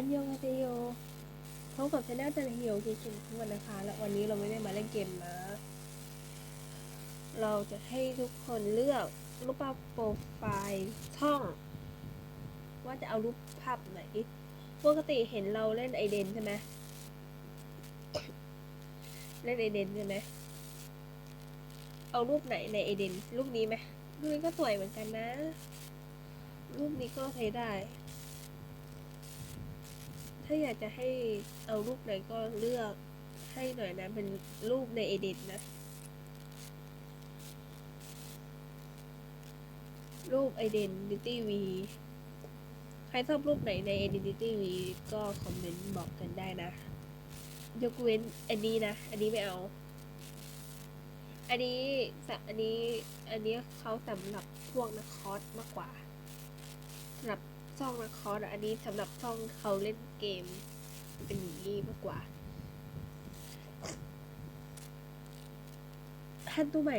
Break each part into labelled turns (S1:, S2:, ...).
S1: อันยองอาเซโยพบกับช anel จันฮิโยเกมทุกวันนะคะ และวันนี้เราไม่ได้มาเล่นเกมนะเราจะให้ทุกคนเลือกรูปภาพโปรไฟล์ช่อง ว่าจะเอารูปภาพไหน ปกติเห็นเราเล่นไอเดนใช่ไหมเล่นไอเดนใช่ไหมเอารูปไหนในไอเดนรูปนี้ไหมรูปนี้ก็สวยเหมือนกันนะ รูปนี้ก็ใช้ได้ ถ้าอยากจะให้เอารูปไหนก็เลือกให้หน่อยนะ เป็นรูปในเอดิตนะ รูป Identity V ใครชอบรูปไหนใน Identity V ก็คอมเมนต์บอกกันได้นะ ยกเว้นอันนี้นะ อันนี้ไม่เอา อันนี้สะอันนี้ อันนี้เขาสำหรับพวกนักคอร์สมากกว่าสำหรับ ช่องนักคอร์สอะอันนี้สำหรับช่องเขาเล่นเกม เป็นอย่างนี้มากกว่าท่านตัวใหม่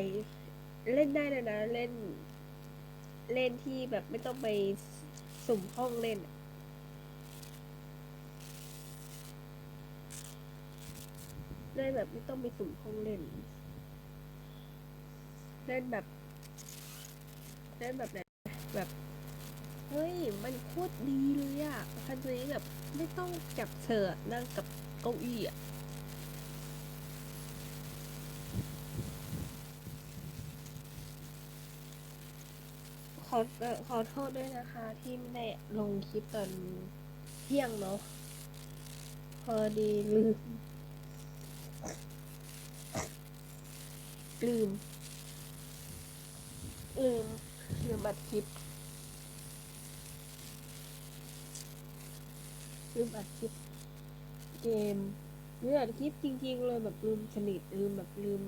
S1: เล่นได้เลยนะเล่น เล่นที่แบบไม่ต้องไปสุ่มห้องเล่นเล่นแบบไม่ต้องไปสุ่มห้องเล่น เล่นแบบ เล่นแบบไหนแบบ เฮ้ย มันโคตรดีเลยอะคันนี้แบบไม่ต้องจับเสือนั่งกับเก้าอี้อะขอขอโทษด้วยนะคะที่ไม่ได้ลงคลิปตอนเที่ยงเนาะพอดีลืม ลืม ลืม ลืมบัตรคลิป ลืมอัดคลิปเกมลืมอัดคลิปจริง ๆ เลยแบบลืมสนิทลืมแบบลืม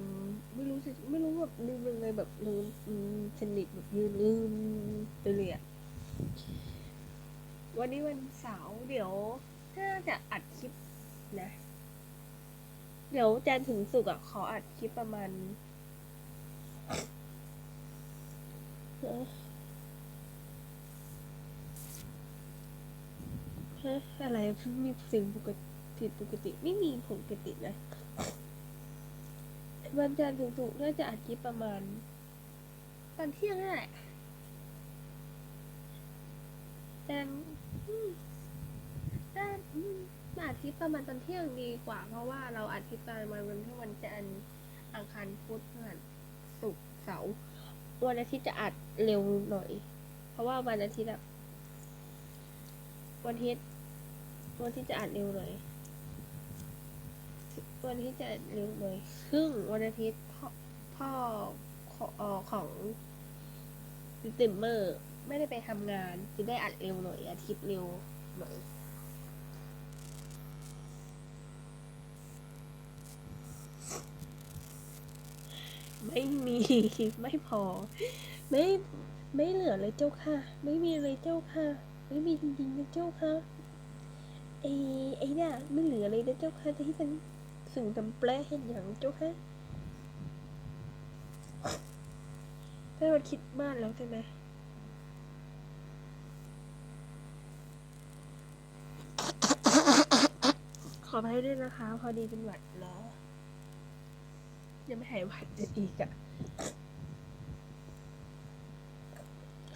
S1: ไม่รู้สึกไม่รู้แบบลืมยังไงแบบลืมอืมสนิทแบบยืนลืมไปเลยอะวันนี้วันเสาร์เดี๋ยวน่าจะอัดคลิปนะ เดี๋ยวจันถึงศุกอะขออัดคลิปประมาณเอ่อ ฮะอะไรมีเสียงปกติผิดปกติไม่มีปกตินะวันจันทร์ถึงศุกร์น่าจะอัดคลิปประมาณตอนเที่ยงนั่นแหละแต่อืมแต่อืมมาอัดคลิปประมาณตอนเที่ยงดีกว่า เพราะว่าเราอัดคลิปตอนวันวันที่วันจันทร์อังคารพุธพฤหัสศุกร์เสาร์วันอาทิตย์จะอัดเร็วหน่อย เพราะว่าวันอาทิตย์อะวันอาทิตย์ วันที่จะอัดเร็วหน่อยวันที่จะอัดเร็วหน่อยซึ่งวันอาทิตย์พ่อพ่อของเอ่อของสติมเมอร์ไม่ได้ไปทำงานจะได้อัดเร็วหน่อยอาทิตย์เร็วหน่อยไม่มีไม่พอ ไม่ไม่เหลือเลยเจ้าค่ะ ไม่มีเลยเจ้าค่ะ ไม่มีจริงๆนะเจ้าค่ะ ไอ้ไอ้น่ะไม่เหลือเลยนะเจ้าค่ะจะให้ฉันสึงตำแปลเห็นอย่างเจ้าค่ะถ้ามันคิดมากแล้วใช่ไหมขออภัยด้วยนะคะ พอดีเป็นหวัดแล้วยังไม่หายหวัดจะอีกอะ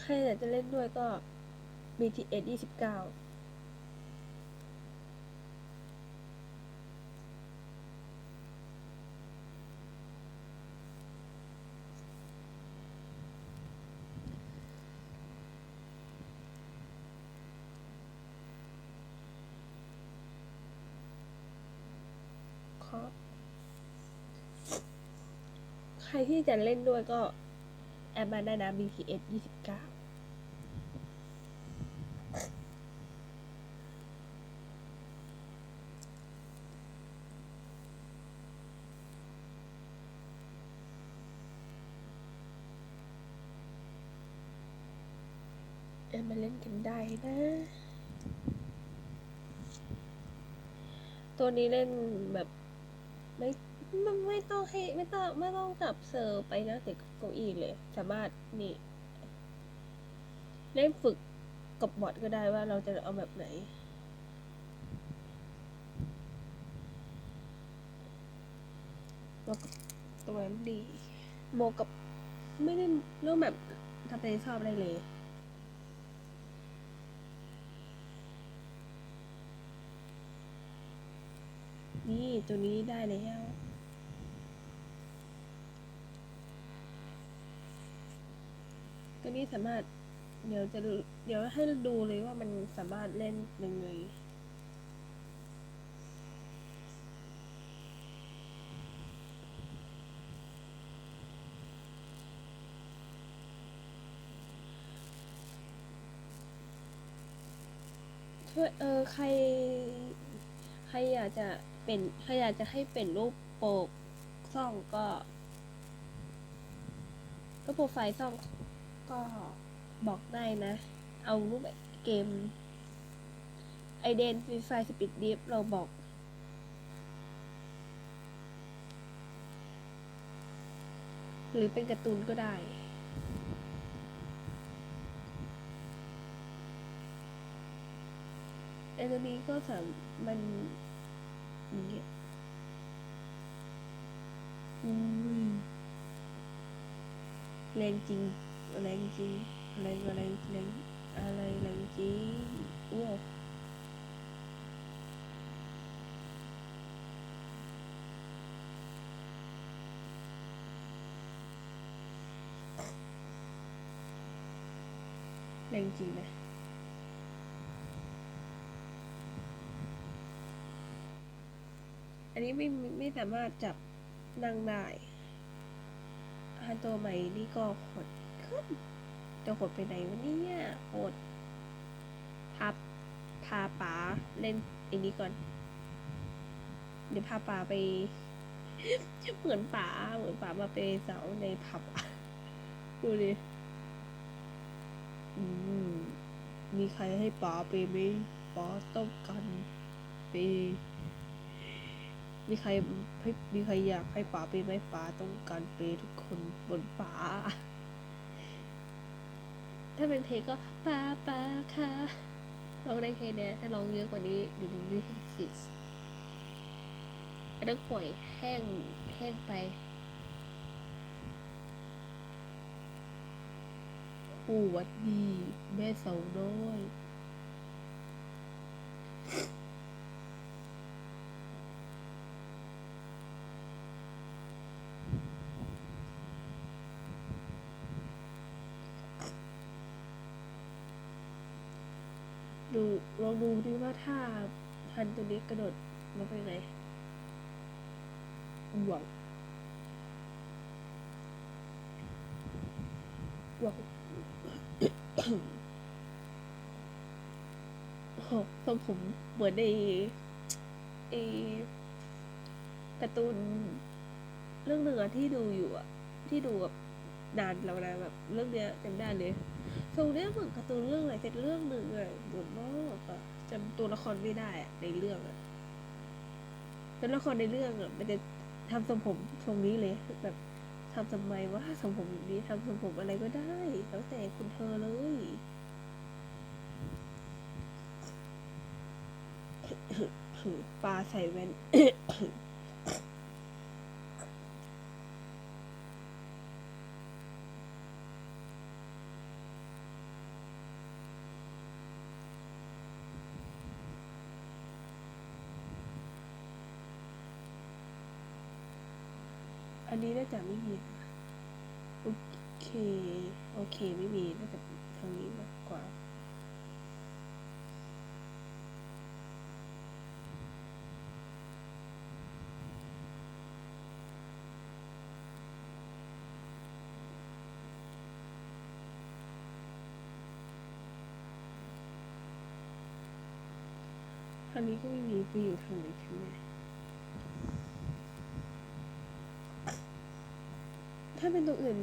S1: ใครอยากจะเล่นด้วยก็ BTS 29 ครับใค รที่จะเล่นด้วยก็ แอดมาได้นะ BTS 29แอดมาเล่นกันได้นะ ตัวนี้เล่นแบบ ไม่ต้องให้ไม่ต้องไม่ต้องจับเซอร์ไปนั่ติดเก้าอี้เลย สามารถนี่เล่นฝึกกับบอดก็ได้ว่าเราจะเอาแบบไหนเรกับตัวนั้นดีโมกับไม่ได้เรื่องแบบทำใจชอบได้เลยนี่ตัวนี้ได้แล้ว ตัวนี้สามารถ เดี๋ยวจะเดี๋ยวให้ดูเลยว่ามันสามารถเล่นยังไงช่วยเออใคร ใครอยากจะเป็นใครอยากจะให้เป็นรูปโปกซ่องก็รูปโปรไฟล์ซ่อง ก็บอกได้นะ เอารูปเกมไอเดนฟรีไฟสปีดดิฟเราบอกหรือเป็นการ์ตูนก็ได้ ไอ้ตัวนี้ก็สามมันอย่างเงี้ยอุ้ยแรงจริง แรงจริงแรงอะไรแรงอะไรแรงจริงอ้วแรงจริงนะอันนี้ไม่ไม่สามารถจับนั่งได้อาตัวใหม่นี่ก็ขด นจะขดไปไหนวะเนี่ยขดพาพาป๋าเล่นไอ้นี้ก่อน เดี๋ยวพาป๋าไป เหมือนป๋าเหมือนป๋ามาเปย์สาวในผับอะดูดิอืมมีใครให้ป๋าไปไหมป๋าต้องการไปมีใครมีใครอยากให้ป๋าไปไหมป๋าต้องการเปทุกคนบนป๋า ถ้าเป็นเพลงก็ปาปาค่ะร้องได้แค่นี้ถ้าร้องเยอะกว่านี้ดูดูดิสิอันนั้นป่วยแห้งแห้งไปโอ้วัดดี แม่สาวน้อย ดูลองดูดิว่าถ้าพันตัวนี้กระโดดมาเป็นไงหวังหวังโอ้โหทรงผมเหมือนในไอการ์ตูนเรื่องหนึ่งอะที่ดูอยู่อะที่ดูแบบนานแล้วนะแบบเรื่องเนี้ยจำได้เลย ทรงเนี้ยเหมือนการ์ตูนเรื่องอะไรเป็นเรื่องหนึ่งอะเหมือนมากอะจำตัวละครไม่ได้อะในเรื่องอะตัวละครในเรื่องอะมันจะทำทรงผมทรงนี้เลยแบบทำทำไมว่าทรงผมแบบนี้ทำทรงผมอะไรก็ได้ แล้วแต่คุณเธอเลยปลาใส่แว่น อันนี้น่าจะไม่มีนะโอเค โอเค ไม่มี น่าจะทางนี้มากกว่า ทางนี้ก็ไม่มีไปอยู่ทางไหนกันเนี่ย ถ้าเป็นตัวอื่น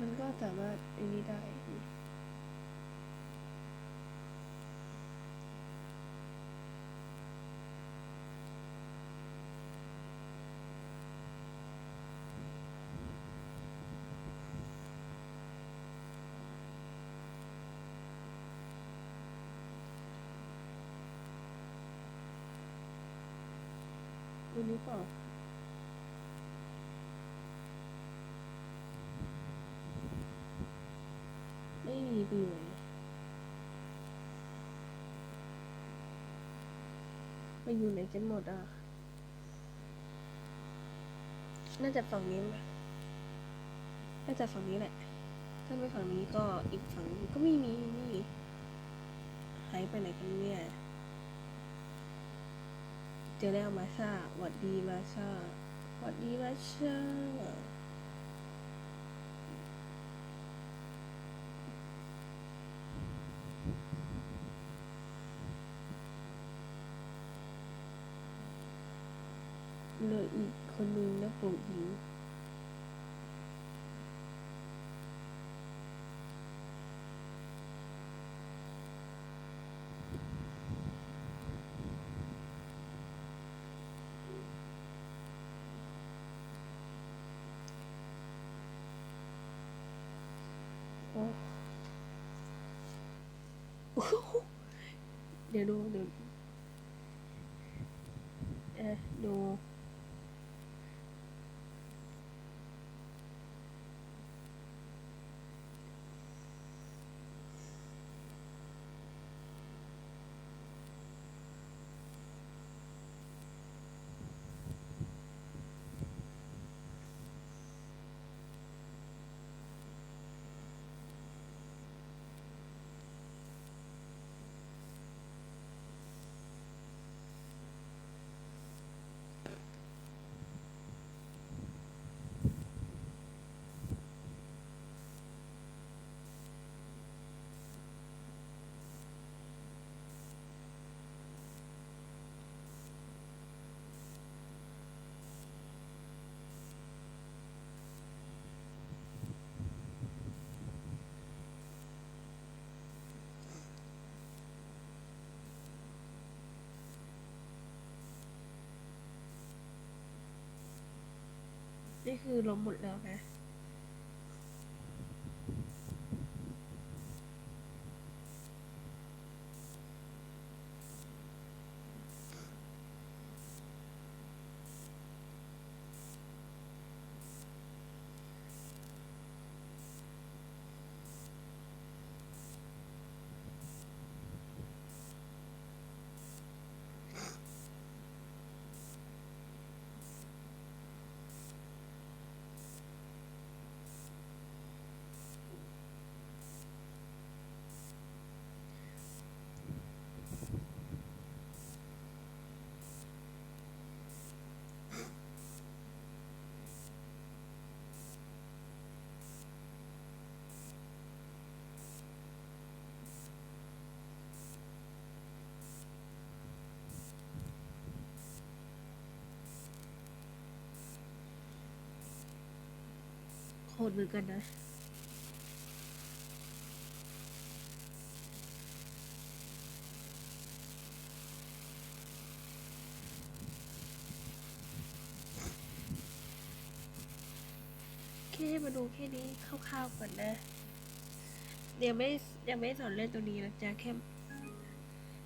S1: มันก็สามารถไอ้นี้ได้นี่อันนี้เปล่า ไม่มีไปอยู่ไหนไปอยู่ไหนกันหมดอะ น่าจะฝั่งนี้มั้ยน่าจะฝั่งนี้แหละ ถ้าไม่ฝั่งนี้ก็อีกฝั่งก็ไม่มีนี่หายไปไหนกันเนี่ย เจอแล้วมาชาหวัดดีมาชาหวัดดีมาชา เหลืออีกคนนึงนะผู้หญิงโอ้โอ้โหเดี๋ยวดูเดี๋ยวเอะดู นี่คือล้มหมดแล้วนะ โคตรเหมือนกันนะแค่มาดูแค่นี้คร่าวๆก่อนนะยังไม่ยังไม่สอนเล่นตัวนี้นะจ๊ะแค่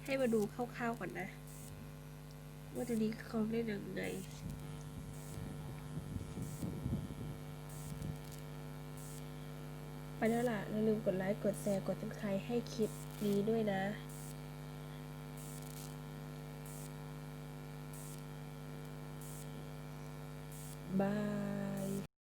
S1: ให้มาดูคร่าวๆก่อนนะ ว่าตัวนี้เขาเล่นยังไง ไปแล้วล่ะอย่าลืมกดไลค์ กดแชร์ กดติดตามให้คลิปนี้ด้วยนะบาย